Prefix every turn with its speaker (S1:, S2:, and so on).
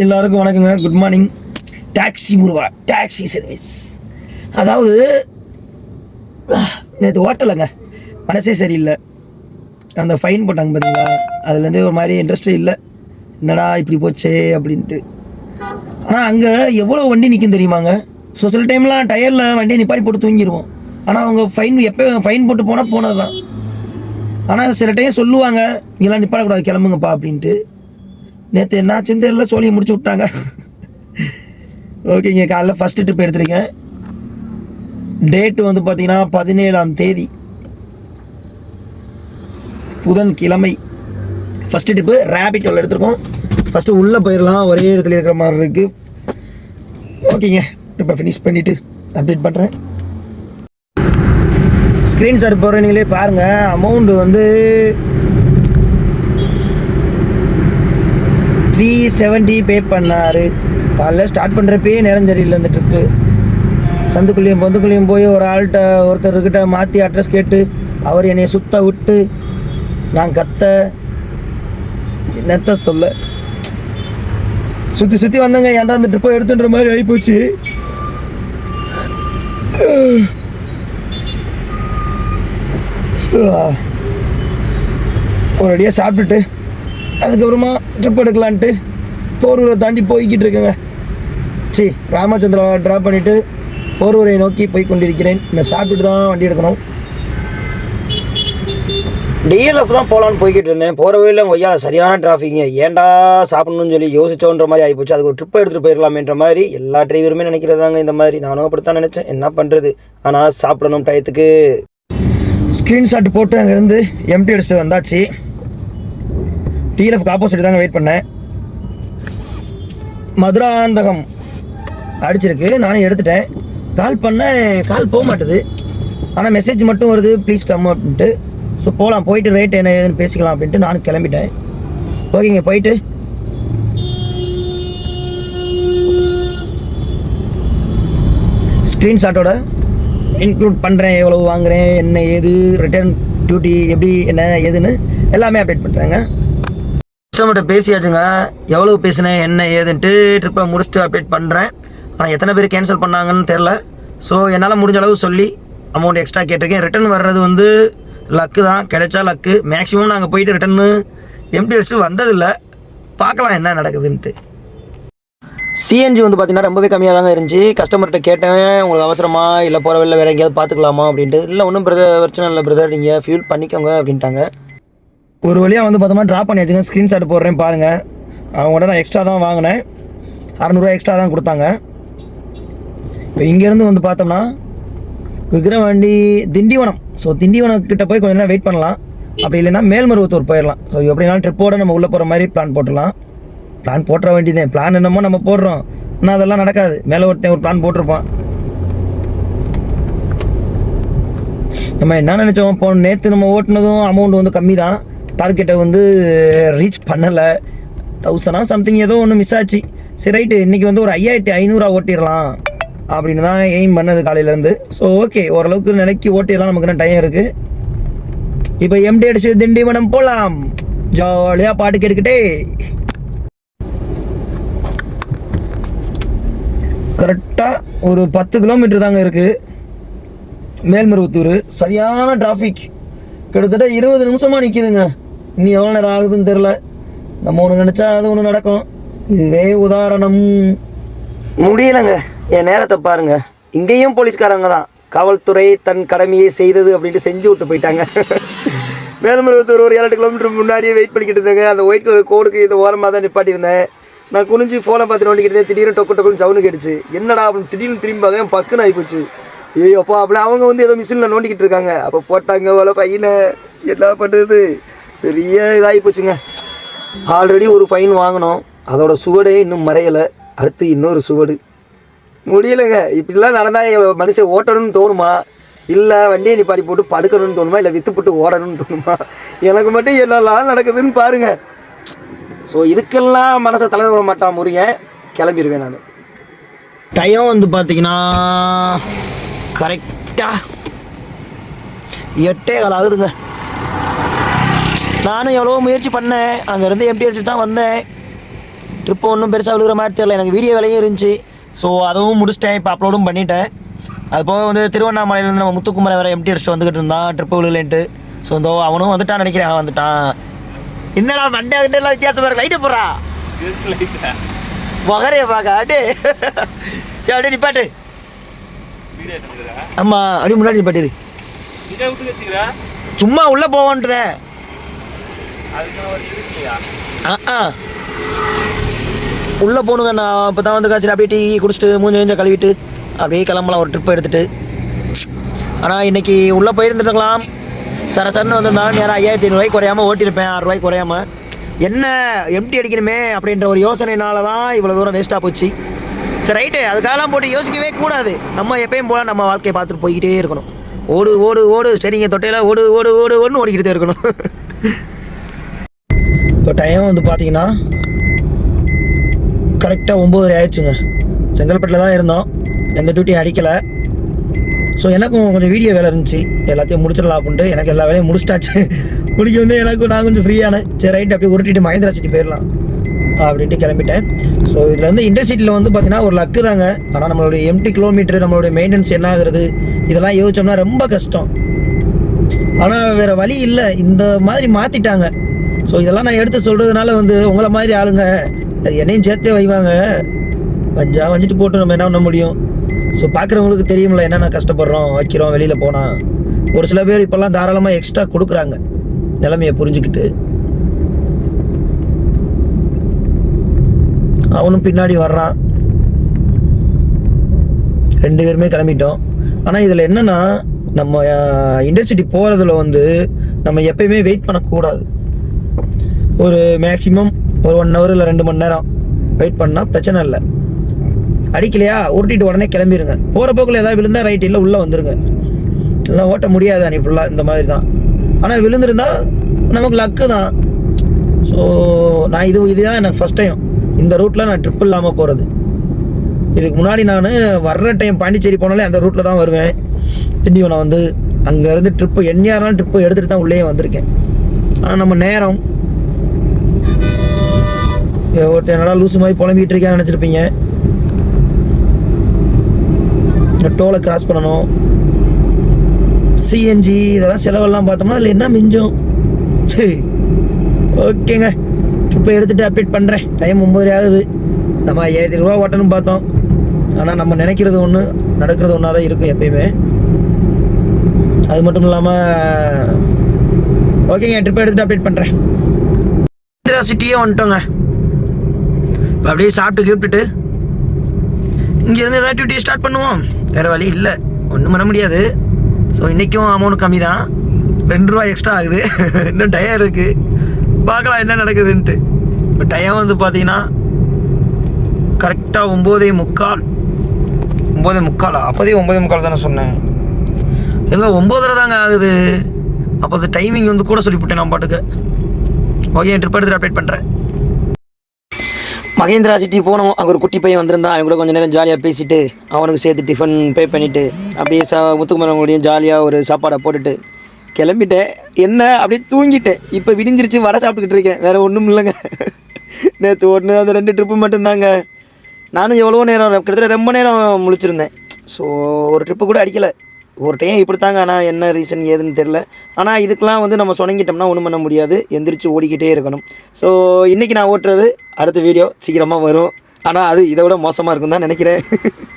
S1: எல்லாருக்கும் வணக்கங்க. Good morning taxi Muruva taxi service அதாவது நேற்று ஓட்டலைங்க. மனசே சரியில்லை. அந்த ஃபைன் போட்டாங்க பார்த்தீங்களா அதுலேருந்தே ஒரு மாதிரி இன்ட்ரெஸ்டே இல்லை. என்னடா இப்படி போச்சே அப்படின்ட்டு. ஆனால் அங்கே எவ்வளோ வண்டி நிற்கும் தெரியுமாங்க? ஸோ சில டைம்லாம் டயரில் வண்டியை நிப்பாட்டி போட்டு தூங்கிடுவோம் ஆனால் அவங்க ஃபைன் எப்போ ஃபைன் போட்டு போனால் போனது தான் ஆனால் சில டைம் சொல்லுவாங்க இங்கெல்லாம் நிப்பாடக்கூடாது கிளம்புங்கப்பா அப்படின்ட்டு. நேற்று என்ன சிந்தேரில் சோழியை முடிச்சு விட்டாங்க. ஓகேங்க காலைல ஃபஸ்ட்டு ட்ரிப் எடுத்துருக்கேன். டேட்டு வந்து பார்த்தீங்கன்னா பதினேழாம் தேதி. புதன் கிழமை ஃபஸ்ட்டு ட்ரிப்பு ரேபிட் உள்ள எடுத்திருக்கோம். ஃபஸ்ட்டு உள்ளே போயிடலாம் ஒரே இடத்துல இருக்கிற மாதிரி இருக்குது ஓகேங்க ட்ரிப்பை ஃபினிஷ் பண்ணிவிட்டு அப்டேட் பண்ணுறேன் ஸ்க்ரீன்ஷாட் போடுற நீங்களே பாருங்கள் அமௌண்ட் வந்து த்ரீ செவன்ட்டி பே பண்ணார். காலைல ஸ்டார்ட் பண்ணுறப்பே நேரம் சரியில்லை இந்த ட்ரிப்பு சந்துக்குள்ளேயும் பொந்துக்குள்ளேயும் போய் ஒரு ஆள்கிட்ட ஒருத்தர்கிட்ட மாற்றி அட்ரஸ் கேட்டு அவர் என்னை சுத்த விட்டு நான் கத்த என்னத்த சொல்ல? சுற்றி சுற்றி வந்தங்க ஏன்டா அந்த ட்ரிப்பை எடுத்துன்ற மாதிரி ஆகிப்போச்சு ஒரு அடியாக சாப்பிட்டுட்டு அதுக்கப்புறமா ட்ரிப் எடுக்கலான்ட்டு போரூரை தாண்டி போய்கிட்டு இருக்கேங்க. சரி ராமச்சந்திரா ட்ராப் பண்ணிவிட்டு போரூரை நோக்கி போய் கொண்டிருக்கிறேன். இந்த சாப்பிட்டுட்டு தான் வண்டி எடுக்கணும். டிஎல்எஃப் தான் போகலான்னு போய்கிட்டு இருந்தேன். போகிற வழியில் சரியான டிராஃபிங்க ஏன்டா சாப்பிடணும்னு சொல்லி யோசிச்சோன்ற மாதிரி ஆகிப்போச்சு. அதுக்கு ஒரு ட்ரிப் எடுத்துகிட்டு போயிடலாமேன்ற மாதிரி எல்லா டிரைவருமே நினைக்கிறதாங்க இந்த மாதிரி. நானும் அப்படித்தான் நினச்சேன். என்ன பண்ணுறது ஆனால் சாப்பிடணும் டயத்துக்கு. ஸ்க்ரீன்ஷாட் போட்டு அங்கேருந்து எம்டி அடிச்சுட்டு வந்தாச்சு. டிஎல்எஃப்க்கு ஆப்போசிட் தாங்க வெயிட் பண்ணேன். மதுராந்தகம் அடிச்சிருக்கு. நானும் எடுத்துட்டேன். கால் பண்ணேன். கால் போக மாட்டேது. ஆனால் மெசேஜ் மட்டும் வருது. ப்ளீஸ் கம் அப்படின்ட்டு. ஸோ போகலாம் போயிட்டு ரேட் என்ன ஏதுன்னு பேசிக்கலாம் அப்படின்ட்டு நானும் கிளம்பிட்டேன். ஓகேங்க போயிட்டு. ஸ்க்ரீன்ஷாட்டோட இன்க்ளூட் பண்ணுறேன் எவ்வளவு வாங்குறேன் என்ன ஏது ரிட்டர்ன் டியூட்டி எப்படி என்ன ஏதுன்னு எல்லாமே அப்டேட் பண்ணுறேங்க கஸ்டமர்கிட்ட பேசியாச்சுங்க. எவ்வளோ பேசினேன் என்ன ஏதுன்ட்டு ட்ரிப்பை முடிச்சுட்டு அப்டேட் பண்ணுறேன் ஆனால் எத்தனை பேர் கேன்சல் பண்ணாங்கன்னு தெரில ஸோ என்னால் முடிஞ்ச அளவு சொல்லி அமௌண்ட் எக்ஸ்ட்ரா கேட்டிருக்கேன். ரிட்டர்ன் வர்றது வந்து லக்கு தான். கிடைச்சா லக்கு மேக்ஸிமம் நாங்கள் போயிட்டு ரிட்டர்னு எம்டி அடிச்சுட்டு வந்ததில்லை. பார்க்கலாம் என்ன நடக்குதுன்ட்டு. சிஎன்ஜி வந்து பார்த்தீங்கன்னா ரொம்பவே கம்மியாக தாங்க இருந்துச்சு. கஸ்டமர்கிட்ட கேட்டேன். உங்களுக்கு அவசரமா? இல்லை போகிற வெளில வேறு எங்கேயாவது பார்த்துக்கலாமா? அப்படின்ட்டு. இல்லை ஒன்றும் பிரதர் பிரச்சனை இல்லை பிரதர் நீங்கள் ஃபியூல் பண்ணிக்கோங்க அப்படின்ட்டாங்க. ஒரு வழியாக வந்து பார்த்தோம்னா ட்ராப் பண்ணியாச்சுங்க. ஸ்க்ரீன்ஷாட் போடுறேன் பாருங்கள் அவங்கள்ட்ட நான் எக்ஸ்ட்ரா தான் வாங்கினேன். அறநூறுவா எக்ஸ்ட்ரா தான் கொடுத்தாங்க. இப்போ இங்கேருந்து வந்து பார்த்தோம்னா விக்ரவாண்டி திண்டிவனம். ஸோ திண்டிவனம் கிட்ட போய் கொஞ்ச நேரம் வெயிட் பண்ணலாம். அப்படி இல்லைன்னா மேல்மருவத்தூர் போயிடலாம். ஸோ எப்படினாலும் ட்ரிப்போடு நம்ம உள்ளே போகிற மாதிரி பிளான் போட்டுடலாம். பிளான் போட்டுற வேண்டியதே பிளான் என்னமோ நம்ம போடுறோம். ஆனால் அதெல்லாம் நடக்காது. மேலே ஒருத்தன் ஒரு பிளான் போட்டிருப்பான். நம்ம என்ன நினச்சோம்? இப்போ நேற்று நம்ம ஓட்டினதும் அமௌண்ட் வந்து கம்மி தான் டார்கெட்டை வந்து ரீச் பண்ணலை. தௌசண்டாக சம்திங் ஏதோ ஒன்று மிஸ் ஆச்சு. சரி ரைட்டு இன்றைக்கி வந்து ஒரு ஐயாயிரத்தி ஐநூறுரூவா ஓட்டிடலாம் அப்படின்னு தான் எய்ம் பண்ணது காலையிலேருந்து. ஸோ ஓகே ஓரளவுக்கு நிலைக்கு ஓட்டிடலாம். நமக்கு டைம் இருக்குது இப்போ எம்டி அடிச்சு திண்டிவனம் போகலாம் ஜாலியாக பாட்டு கேட்டுக்கிட்டே. கரெக்டாக ஒரு பத்து கிலோமீட்டர் தாங்க இருக்குது மேல்மருவத்தூர். சரியான டிராஃபிக் கிட்டத்தட்ட இருபது நிமிஷமாக நிற்கிதுங்க இனி எவ்வளோ நேரம் ஆகுதுன்னு தெரில நம்ம ஒன்று நினச்சா அது ஒன்று நடக்கும். இதுவே உதாரணம். முடியலைங்க. என் நேரத்தை பாருங்கள் இங்கேயும் போலீஸ்காரங்க தான். காவல்துறை தன் கடமையை செய்தது அப்படின்ட்டு செஞ்சு விட்டு போயிட்டாங்க. மேலமருவத்தூர் ஒரு ஏழு கிலோமீட்டர் முன்னாடியே வெயிட் பண்ணிக்கிட்டு இருந்தாங்க. அந்த ஒயிட் கலர் கோடுக்கு இது ஓரமாக தான் நிப்பாட்டியிருந்தேன். நான் குனிஞ்சு ஃபோனை பார்த்துட்டு நோண்டிக்கிட்டு இருந்தேன். திடீர்னு டொக்கு டொக்குன்னு சவுண்டு கேட்டுச்சு. என்னடா அப்படின்னு திடீர்னு திரும்பி பார்க்க பக்குன்னு ஆகிப்போச்சு ஏய் அப்போ அப்படி அவங்க வந்து ஏதோ மிஷினில் நோண்டிக்கிட்டு இருக்காங்க. அப்போ போட்டாங்க போல பையனை. என்ன பண்ணுறது பெரிய இதாகி போச்சுங்க. ஆல்ரெடி ஒரு ஃபைன் வாங்கினோம். அதோட சுவடே இன்னும் மறையலை. அடுத்து இன்னொரு சுவடு. முடியலைங்க. இப்படிலாம் நடந்தால் மனுஷன் ஓட்டணும்னு தோணுமா? இல்லை வண்டியை நிப்பாட்டி போட்டு படுக்கணும்னு தோணுமா? இல்லை விற்றுப்பட்டு ஓடணும்னு தோணுமா? எனக்கு மட்டும் என்னெல்லாம் நடக்குதுன்னு பாருங்கள் ஸோ இதுக்கெல்லாம் மனசை தலை மாட்டான் முருகன். கிளம்பிடுவேன் நான். டைம் வந்து பார்த்தீங்கன்னா கரெக்டாக எட்டே கால் ஆகுதுங்க. நானும் எவ்வளோ முயற்சி பண்ணேன். அங்கேருந்து எம்டி அடிச்சுட்டு தான் வந்தேன். ட்ரிப்பு ஒன்றும் பெருசாக விழுகிற மாதிரி தெரியல. எனக்கு வீடியோ வேலையும் இருந்துச்சு. ஸோ அதுவும் முடிச்சிட்டேன். இப்போ அப்லோடும் பண்ணிட்டேன். அது போக வந்து திருவண்ணாமலையிலேருந்து நம்ம முத்துக்குமலை வர எம்டி அடிச்சுட்டு வந்துக்கிட்டு இருந்தான். ட்ரிப்பு விழுகலேன்ட்டு. ஸோ இந்த அவனும் வந்துட்டான் நினைக்கிறேன். வந்துட்டான். என்னடா மண்டே எல்லாம் வித்தியாசம் இருக்கு. லைட்டை போடுறா. மகரைய பார்க்க. அடே. சரி அப்படியே நிப்பாட்டு. ஆமாம் அப்படியே முன்னாடி நிப்பாட்டிரு சும்மா உள்ளே போவான்றேன் ஆ ஆ. உள்ளே போகணுங்க நான் இப்போ தான் வந்து காய்ச்சல் அப்படியே டீ குடிச்சிட்டு மூஞ்சி மூஞ்ச கழுவிட்டு அப்படியே கிளம்பலாம் ஒரு ட்ரிப் எடுத்துட்டு. ஆனால் இன்றைக்கி உள்ளே போயிருந்துருக்கலாம் சர சரன்னு வந்திருந்தாலும் நேரம் ஐயாயிரத்தி ஐநூறுவாய்க்கு குறையாம ஓட்டியிருப்பேன் ஆறு ரூபாய்க்கு குறையாம. என்ன எம்டி அடிக்கணுமே அப்படின்ற ஒரு யோசனைனால தான் இவ்வளோ தூரம் வேஸ்ட்டாக போச்சு. சரி ரைட்டு அதுக்காகலாம் போட்டு யோசிக்கவே கூடாது. நம்ம எப்பயும் போல் நம்ம வாழ்க்கையை பார்த்துட்டு போய்கிட்டே இருக்கணும். ஓடு ஓடு ஓடு. சரிங்க தொட்டையில் ஓடு ஓடு ஓடு ஓடுன்னு ஓடிக்கிட்டே இருக்கணும். இப்போ டைம் வந்து பார்த்தீங்கன்னா கரெக்டாக ஒம்பது ஆயிடுச்சுங்க. செங்கல்பட்டில் தான் இருந்தோம். எந்த டியூட்டியும் அடிக்கலை. ஸோ எனக்கும் கொஞ்சம் வீடியோ வேலை இருந்துச்சு. எல்லாத்தையும் முடிச்சிடலாம் அப்படின்ட்டு எனக்கு எல்லா வேலையும் முடிச்சிட்டாச்சு. முடிக்க வந்து எனக்கு நான் கொஞ்சம் ஃப்ரீயானேன் சரி ரைட் அப்படியே உருட்டிட்டு மகேந்திரா சிட்டி போயிடலாம் அப்படின்ட்டு கிளம்பிட்டேன். ஸோ இதில் வந்து இன்டர்சிட்டியில் வந்து பார்த்தீங்கன்னா ஒரு லக்கு தாங்க. ஆனால் நம்மளுடைய எம்டி கிலோமீட்டர் நம்மளுடைய மெயின்டெனன்ஸ் என்ன ஆகுறது? இதெல்லாம் யோசிச்சோம்னா ரொம்ப கஷ்டம். ஆனால் வேறு வழி இல்லை. இந்த மாதிரி மாற்றிட்டாங்க ஸோ இதெல்லாம் நான் எடுத்து சொல்கிறதுனால வந்து உங்களை மாதிரி ஆளுங்க அது என்னையும் சேர்த்தே வைவாங்க. வஞ்சா வஞ்சிட்டு போட்டு நம்ம என்ன பண்ண முடியும்? ஸோ பார்க்குறவங்களுக்கு தெரியும்ல என்னென்ன கஷ்டப்படுறோம் வைக்கிறோம் வெளியில் போனால் ஒரு சில பேர் இப்போல்லாம் தாராளமாக எக்ஸ்ட்ரா கொடுக்குறாங்க நிலைமையை புரிஞ்சுக்கிட்டு. அவனும் பின்னாடி வர்றான். ரெண்டு பேருமே கிளம்பிட்டோம். ஆனால் இதில் என்னென்னா நம்ம இண்டஸ்ட்ரி போகிறதுல வந்து நம்ம எப்பயுமே வெயிட் பண்ணக்கூடாது. ஒரு மேக்ஸிமம் ஒரு ஒன் ஹவர் இல்லை ரெண்டு மணி நேரம் வெயிட் பண்ணால் பிரச்சனை இல்லை. அடிக்கலையா? உருட்டிட்டு உடனே கிளம்பிடுங்க போகிற போக்கில் ஏதாவது விழுந்தால் ரைட் இல்லை உள்ளே வந்துடுங்க இல்லை ஓட்ட முடியாது அன்னைக்கு ஃபுல்லாக இந்த மாதிரி தான் ஆனால் விழுந்துருந்தால் நமக்கு லக்கு தான். ஸோ நான் இது இதுதான் எனக்கு ஃபஸ்ட் டைம் இந்த ரூட்டில் நான் ட்ரிப் இல்லாமல் போகிறது இதுக்கு முன்னாடி நான் வர்ற டைம் பாண்டிச்சேரி போனாலே அந்த ரூட்டில் தான் வருவேன். திண்டிவனம் வந்து அங்கேருந்து ட்ரிப்பு எந்நேரம் ட்ரிப்பு எடுத்துகிட்டு தான் உள்ளே வந்திருக்கேன். ஆனால் நம்ம நேரம் ஒருத்தர் ஒருத்தன் என்னடா லூஸ் மாதிரி புலம்பிகிட்டு இருக்கேன்னு நினச்சிருப்பீங்க. இந்த டோலை கிராஸ் பண்ணணும். சிஎன்ஜி இதெல்லாம் செலவெல்லாம் பார்த்தோம்னா அதில் என்ன மிஞ்சும்? சரி ஓகேங்க. ட்ரிப்பை எடுத்துகிட்டு அப்டேட் பண்ணுறேன் டைம் ஒம்பது ஆகுது. நம்ம ஐயாயிரத்தி ரூபா ஓட்டணும்னு பார்த்தோம். ஆனால் நம்ம நினைக்கிறது ஒன்று நடக்கிறது ஒன்றா தான் இருக்கும் எப்பயுமே. அது மட்டும் இல்லாமல் ஓகேங்க ட்ரிப்பை எடுத்துகிட்டு அப்டேட் பண்ணுறேன் சிட்டியே வந்துட்டோங்க. அப்படியே சாப்பிட்டு கிப்ட்டுட்டு இங்கேருந்து ஏதாவது டியூட்டி ஸ்டார்ட் பண்ணுவோம். வேறு வழி இல்லை. ஒன்றும் பண்ண முடியாது. ஸோ இன்றைக்கும் அமௌண்ட் கம்மி தான் ரெண்டு ரூபா எக்ஸ்ட்ரா ஆகுது. இன்னும் டயர் இருக்குது பார்க்கலாம் என்ன நடக்குதுன்ட்டு. இப்போ டயம் வந்து பார்த்தீங்கன்னா கரெக்டாக ஒம்போதே முக்கால். ஒம்போதே முக்காலா? அப்போதே ஒம்போதே முக்கால் தானே சொன்னேன். எங்கே ஒம்போதரை தாங்க ஆகுது. அப்போ அது டைமிங் வந்து கூட சொல்லிவிட்டேன் நான் பாட்டுக்கு. ஓகே ட்ரிப் எடுத்துகிட்டு அப்டேட் பண்ணுறேன் மகேந்திரா சிட்டி போனோம். அங்கே ஒரு குட்டி பையன் வந்திருந்தான் அவன் கூட கொஞ்சம் நேரம் ஜாலியாக பேசிட்டு அவனுக்கு சேர்த்து டிஃபன் பே பண்ணிவிட்டு அப்படியே சா முத்துக்குமரன் ஜாலியாக ஒரு சாப்பாடை போட்டுட்டு கிளம்பிட்டேன். என்ன? அப்படியே தூங்கிட்டேன். இப்போ விடிஞ்சிருச்சு வடை சாப்பிட்டுக்கிட்டு இருக்கேன். வேறு ஒன்றும் இல்லைங்க. நேற்று ஒன்று அந்த ரெண்டு ட்ரிப்பு மட்டும்தாங்க. நானும் எவ்வளோ நேரம் கிட்டத்தட்ட ரொம்ப நேரம் முழிச்சிருந்தேன். ஸோ ஒரு ட்ரிப்பு கூட அடிக்கலை. ஒரு டைம் இப்படி தாங்க ஆனால் என்ன ரீசன் ஏதுன்னு தெரில ஆனால் இதுக்கெலாம் வந்து நம்ம சொனங்கிட்டோம்னா ஒன்றும் பண்ண முடியாது. எந்திரிச்சு ஓடிக்கிட்டே இருக்கணும். ஸோ இன்றைக்கி நான் ஓட்டுறது அடுத்த வீடியோ சீக்கிரமாக வரும். ஆனால் அது இதை விட மோசமாக இருக்கும் தான் நினைக்கிறேன்.